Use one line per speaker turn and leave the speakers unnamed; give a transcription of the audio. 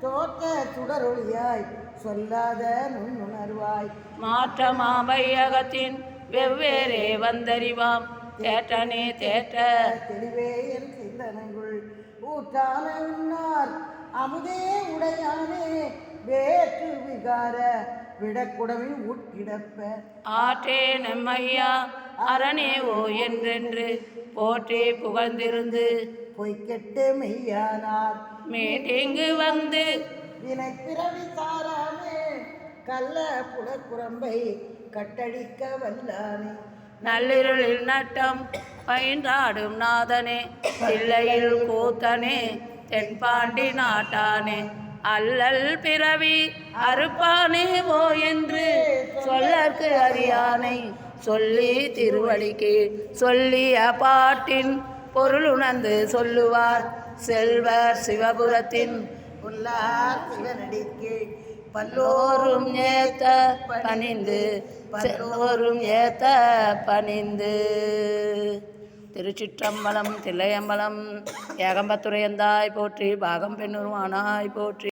தோற்ற சுடரொளியாய் சொல்லாத நுண்ணுணர்வாய்.
மாற்றமா வையகத்தின் வெவ்வேறே வந்தறிவாம். தேற்றனே தேற்ற.
தெளிவே என் சிந்தனைக்குள் ஊற்றான அமுதே உடையானே வேற்று விகார விடக்குடவில் உட்கிடப்ப.
ஆற்றே நம்மையா அரணே ஓ என்றென்று போற்றி புகழ்ந்திருந்து.
பொய்க்கெட்டு மெய்யானார்.
மீட்டிங்கு வந்து?
வினை பிறவி சாராமே கள்ள புலக்குரம்பை கட்டடிக்க வல்லானே.
நள்ளிருளில் நட்டம் பயின்றாடும் நாதனே இல்லையில் கூத்தனே தென்பாண்டி நாட்டானே அல்லல் பிறவி அறுப்பானே ஓ என்று சொல்லற்கு அறியானை சொல்லி திருவடிக்கு சொல்லிய பாட்டின் பொருள் உணர்ந்து சொல்லுவார் செல்வர் சிவபுரத்தின்
உள்ளார் சிவனடிக்கு. பல்லோரும்
ஏத்த பணிந்து பல்லோரும் ஏத்த பணிந்து. திருச்சிற்றம்பலம் தில்லையம்பலம் ஏகம்பத்துறையந்தாய் போற்றி பாகம் பெண்ணுருவானாய் போற்றி.